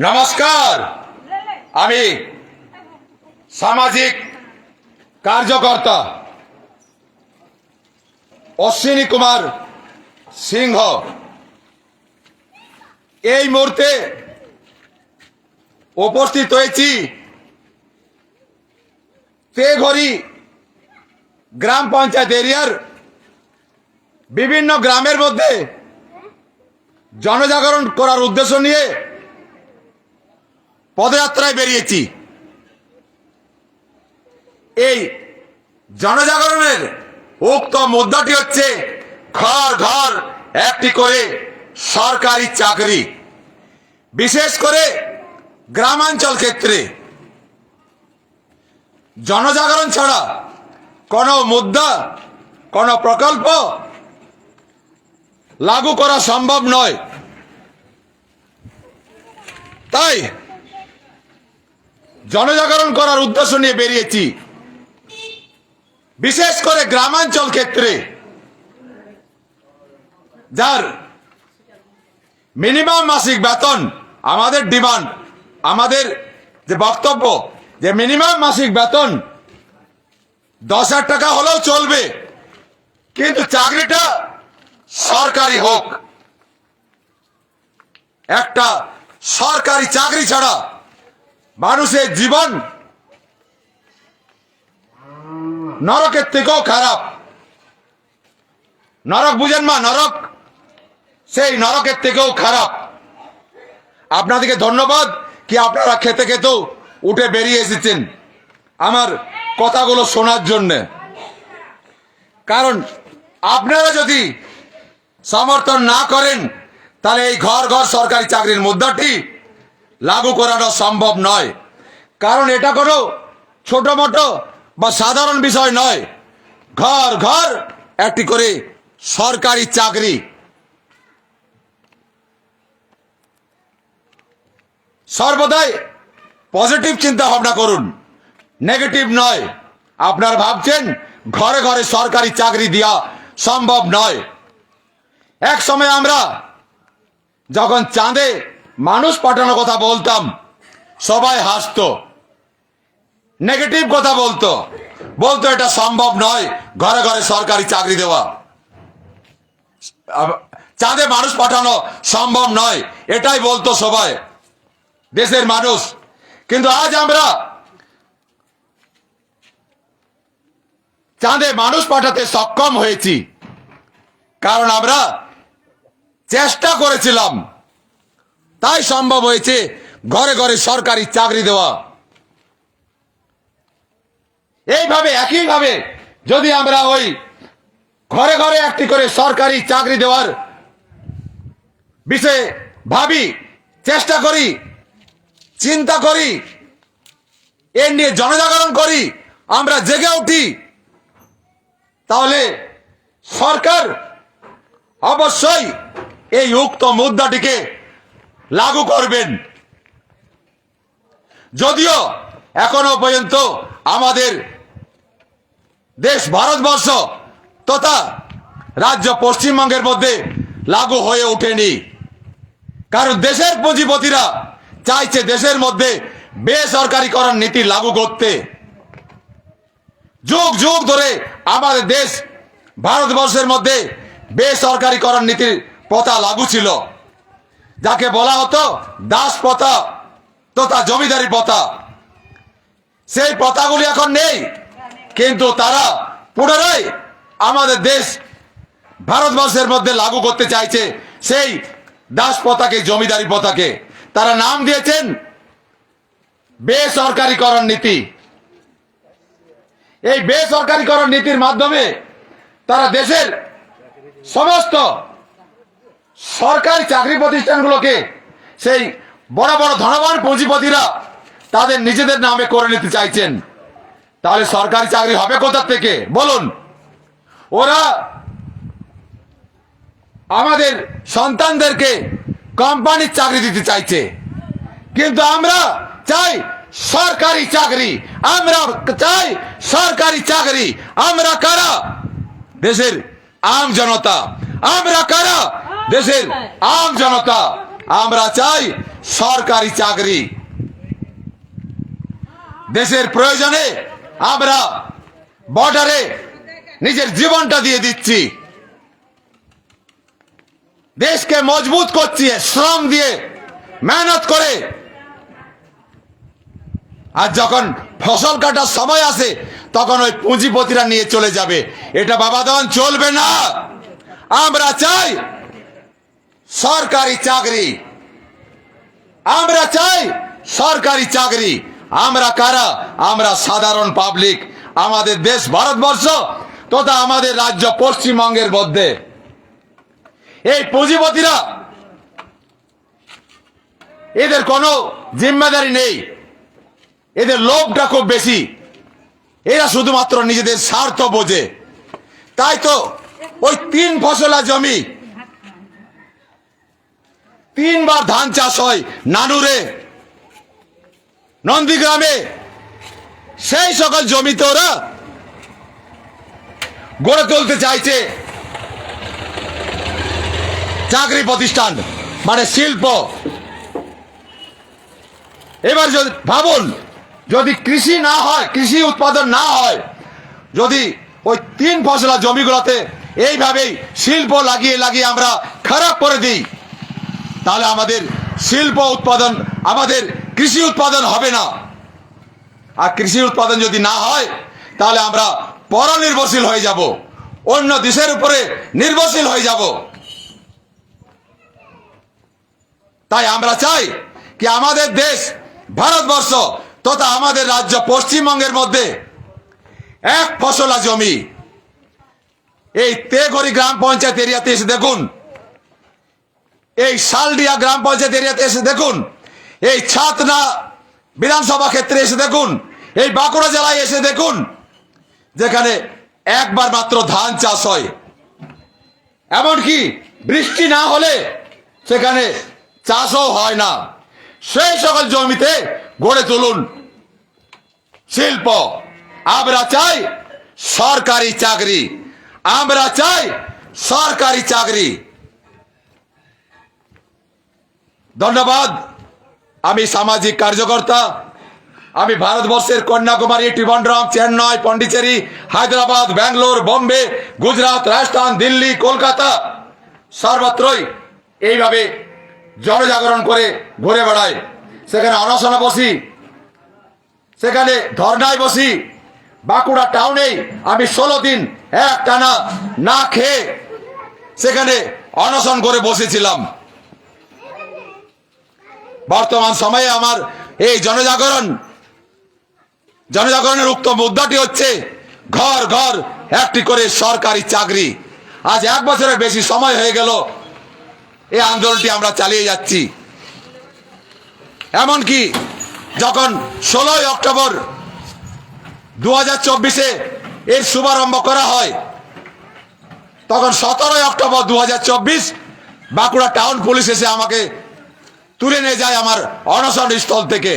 নমস্কার। আমি সামাজিক কার্যকর্তা অশ্বিনী কুমার সিংহ। এই মুহূর্তে উপস্থিত হয়েছি তেঘরি গ্রাম পঞ্চায়েত এরিয়ার বিভিন্ন গ্রামের মধ্যে জনজাগরণ করার উদ্দেশ্য নিয়ে পদযাত্রায় বেরিয়েছি। এই জনজাগরণের উক্ত মুদ্রাটি হচ্ছে ঘর ঘর একটি করে সরকারি চাকরি, বিশেষ করে গ্রামাঞ্চল ক্ষেত্রে। জনজাগরণ ছাড়া কোনো মুদ্রা, কোনো প্রকল্প লাগু করা সম্ভব নয়। তাই জনজাগরণ করার উদ্দেশ্য নিয়ে বেরিয়েছি। বিশেষ করে গ্রামাঞ্চল ক্ষেত্রে, যার মিনিমাম মাসিক বেতন আমাদের ডিমান্ড আমাদের যে বক্তব্য, যে মিনিমাম মাসিক বেতন দশ হাজার টাকা হলেও চলবে, কিন্তু চাকরিটা সরকারি হোক। একটা সরকারি চাকরি ছাড়া মানুষের জীবন নরকের থেকেও খারাপ। নরক বুঝেন মা, নরক। সেই নরকের থেকেও খারাপ। আপনাদেরকে ধন্যবাদ কি আপনারা খেতে খেতেও উঠে বেরিয়ে এসেছেন আমার কথাগুলো শোনার জন্যে। কারণ আপনারা যদি সমর্থন না করেন, তাহলে এই ঘর ঘর সরকারি চাকরির মুদ্রাটি লাগু করানো সম্ভব নয়। কারণ এটা কোনো ছোট মোটো বা সাধারণ বিষয় নয়। ঘর ঘর, একটি করে সরকারি চাকরি। সর্বদাই পজিটিভ চিন্তা ভাবনা করুন। নেগেটিভ নয়। আপনারা ভাবছেন ঘরে ঘরে সরকারি চাকরি দেওয়া সম্ভব নয়। এক সময় আমরা যখন চাঁদে মানুষ পাঠানোর কথা বলতাম। সবাই হাসতো। নেগেটিভ কথা বলতো। বলতো, এটা সম্ভব নয়। ঘরে ঘরে সরকারি চাকরি দেওয়া। চাঁদে মানুষ পাঠানো সম্ভব নয়। এটাই বলতো সবাই। দেশের মানুষ। কিন্তু আজ আমরা চাঁদে মানুষ পাঠাতে সক্ষম হয়েছি। কারণ আমরা চেষ্টা করেছিলাম। তাই সম্ভব হয়েছে ঘরে ঘরে সরকারি চাকরি দেওয়া। এইভাবে, একইভাবে যদি আমরা ওই ঘরে ঘরে একটি করে সরকারি চাকরি দেওয়ার বিষয়ে ভাবি, চেষ্টা করি, চিন্তা করি, এ নিয়ে জনজাগরণ করি, আমরা জেগে উঠি, তাহলে সরকার অবশ্যই এই উক্ত মুদ্রাটিকে লাগু করবেন। যদিও এখনও পর্যন্ত আমাদের দেশ ভারতবর্ষ তথা রাজ্য পশ্চিমবঙ্গের মধ্যে লাগু হয়ে ওঠেনি। কারণ দেশের পুঁজিপতিরা চাইছে দেশের মধ্যে বেসরকারিকরণ নীতি লাগু করতে। যুগ যুগ ধরে আমাদের দেশ ভারতবর্ষের মধ্যে বেসরকারিকরণ নীতির প্রথা লাগু ছিল। যাকে বলা হতো দাস প্রথা তথা জমিদারি প্রথা সেই প্রথাগুলি এখন নেই, কিন্তু তারা পুনরায় আমাদের দেশ ভারতবর্ষের মধ্যে লাগু করতে চাইছে সেই দাস প্রথাকে জমিদারি প্রথাকে তারা নাম দিয়েছেন বেসরকারিকরণ নীতি। এই বেসরকারিকরণ নীতির মাধ্যমে তারা দেশের সমস্ত সরকারি চাকরি প্রতিষ্ঠানগুলোকে সেই বড় বড় ধনবান পুঁজিপতিরা তাদের নিজেদের নামে করে নিতে চাইছেন। তাহলে সরকারি চাকরি হবে কোথা থেকে? বলুন। ওরা আমাদের সন্তানদেরকে কোম্পানির চাকরি দিতে চাইছে। কিন্তু আমরা চাই সরকারি চাকরি। আমরা চাই সরকারি চাকরি। আমরা কারা? দেশের আম জনতা। আমরা কারা? দেশের আম জনতা, আমরা চাই সরকারি চাকরি। দেশের প্রয়োজনে আমরা বর্ডারে নিজের জীবনটা দিয়ে দিচ্ছি। দেশকে মজবুত করছি, শ্রম দিয়ে মেহনত করে। আর যখন ফসল কাটার সময় আসে, তখন ওই পুঁজিপতিরা নিয়ে চলে যাবে। এটা বাবা বাবাদন চলবে না। আমরা চাই সরকারি চাকরি। আমরা চাই সরকারি চাকরি। আমরা কারা? আমরা সাধারণ পাবলিক আমাদের দেশ ভারতবর্ষ তথা আমাদের রাজ্য পশ্চিমবঙ্গের মধ্যে। এই পুঁজিপতিরা, এদের কোনো জিম্মেদারি নেই। এদের লোভটা খুব বেশি। এরা শুধুমাত্র নিজেদের স্বার্থ বোঝে। তাই তো ওই তিন ফসলা জমি তিনবার ধান চাষ হয় নানুরে, নন্দীগ্রামে। সেই সকল জমিতে ওরা গড়ে তুলতে চাইছে। চাকরি প্রতিষ্ঠান মানে শিল্প। এবার যদি ভাবুন, যদি কৃষি না হয়, কৃষি উৎপাদন না হয়, যদি ওই তিন ফসলা জমিগুলোতে এইভাবেই শিল্প লাগিয়ে লাগিয়ে আমরা খারাপ করে দিই তাহলে আমাদের শিল্প উৎপাদন, আমাদের কৃষি উৎপাদন হবে না। আর কৃষি উৎপাদন যদি না হয়, তাহলে আমরা পরনির্ভরশীল হয়ে যাব। অন্য দেশের উপরে নির্ভরশীল হয়ে যাব। তাই আমরা চাই কি আমাদের দেশ, ভারতবর্ষ তথা আমাদের রাজ্য পশ্চিমবঙ্গের মধ্যে এক ফসলা জমি। এই তেঘরি গ্রাম পঞ্চায়েত এরিয়াতে এসে দেখুন এই শালডিয়া গ্রাম পঞ্চায়েত এরিয়াতে এসে দেখুন। এই ছাতনা বিধানসভা ক্ষেত্রে এসে দেখুন। এই বাঁকুড়া জেলায় এসে দেখুন, যেখানে একবার মাত্র ধান চাষ হয়। এমনকি বৃষ্টি না হলে সেখানে চাষও হয় না। সেই সকল জমিতে গড়ে তুলুন শিল্প। আমরা চাই সরকারি চাকরি। আমরা চাই সরকারি চাকরি। ধন্যবাদ। আমি সামাজিক কার্যকর্তা। আমি ভারতবর্ষের কন্যাকুমারী ত্রিভন্ড্রম চেন্নাই, পন্ডিচেরি, হায়দ্রাবাদ, ব্যাঙ্গালোর, বোম্বে, গুজরাট, রাজস্থান, দিল্লি, কলকাতা সর্বত্রই এইভাবে জনজাগরণ করে ঘুরে বেড়াই। সেখানে অনশনে বসি। সেখানে ধর্নায় বসি। বাঁকুড়া টাউনে আমি ষোলো দিন এক টানা না খেয়ে সেখানে অনশন করে বসেছিলাম। বর্তমান সময়ে আমার এই জনজাগরণ, জনজাগরণের উক্ত মুদ্রাটি হচ্ছে ঘর ঘর, একটি করে সরকারি চাকরি। আজ এক বছরের বেশি সময় হয়ে গেল এই আন্দোলনটি আমরা চালিয়ে যাচ্ছি। এমনকি যখন ষোলোই অক্টোবর দু হাজার চব্বিশে এর শুভারম্ভ করা হয়, তখন সতেরোই অক্টোবর দু হাজার চব্বিশ বাঁকুড়া টাউন পুলিশ এসে আমাকে তুলে নিয়ে যায় আমার অনশন স্থল থেকে।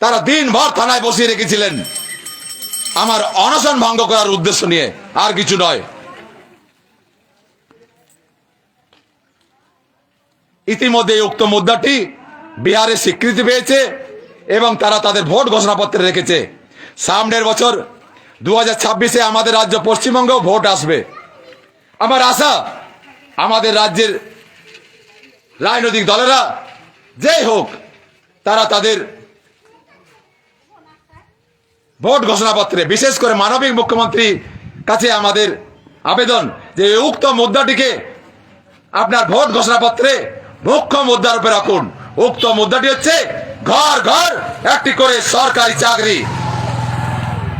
তারা দিনভর থানায় বসিয়ে রেখেছিলেন। আমার অনশন ভঙ্গ করার উদ্দেশ্য নিয়ে আর কিছু নয়। ইতিমধ্যে উক্ত মুদ্রাটি বিহারে স্বীকৃতি পেয়েছে এবং তারা তাদের ভোট ঘোষণাপত্রে রেখেছে। সামনের বছর দু হাজার ছাব্বিশে আমাদের রাজ্য পশ্চিমবঙ্গেও ভোট আসবে। আমার আশা, আমাদের রাজ্যের রাজনৈতিক দলেরা যেই হোক, তারা তাদের ভোট ঘোষণাপত্রে, বিশেষ করে মানবিক মুখ্যমন্ত্রী কাছে আমাদের আবেদন যে উক্ত মুদ্রাটিকে আপনার ভোট ঘোষণাপত্রে মুখ্য মুদ্রার উপরে রাখুন। উক্ত মুদ্রাটি হচ্ছে ঘর ঘর, একটি করে সরকারি চাকরি।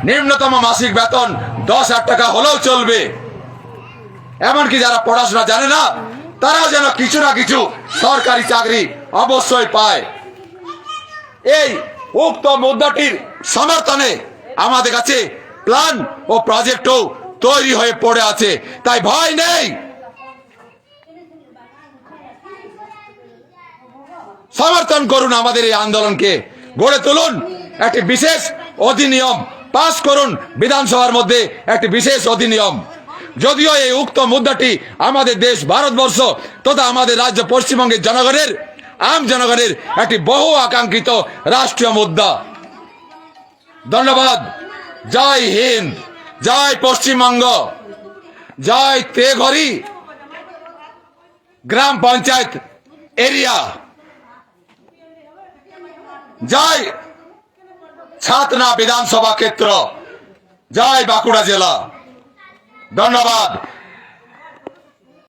নিম্নতম মাসিক বেতন দশ হাজার টাকা হলেও চলবে। এমনকি যারা পড়াশোনা জানে না তারাও যেন কিছু না কিছু সরকারি চাকরি অবশ্যই পায়। এই উক্ত মুদ্রাটির সমর্থনে আমাদের কাছে প্ল্যান ও প্রজেক্টও তৈরি হয়ে পড়ে আছে। তাই ভয় নেই। সমর্থন করুন আমাদের এই আন্দোলনকে। গড়ে তুলুন একটি বিশেষ অধিনিয়ম। পাস করুন বিধানসভার মধ্যে একটি বিশেষ অধিনিয়ম। যদিও এই উক্ত মুদ্রাটি আমাদের দেশ, ভারতবর্ষ তথা আমাদের রাজ্য পশ্চিমবঙ্গের জনগণের, আম জনগণের একটি বহু আকাঙ্ক্ষিত রাষ্ট্রীয় মুদ্রা। ধন্যবাদ। জয় হিন্দ। জয় পশ্চিমবঙ্গ। জয় তেঘরি গ্রাম পঞ্চায়েত এরিয়া। জয় ছাতনা বিধানসভা ক্ষেত্র। জয় বাঁকুড়া জেলা। ধন্যবাদ।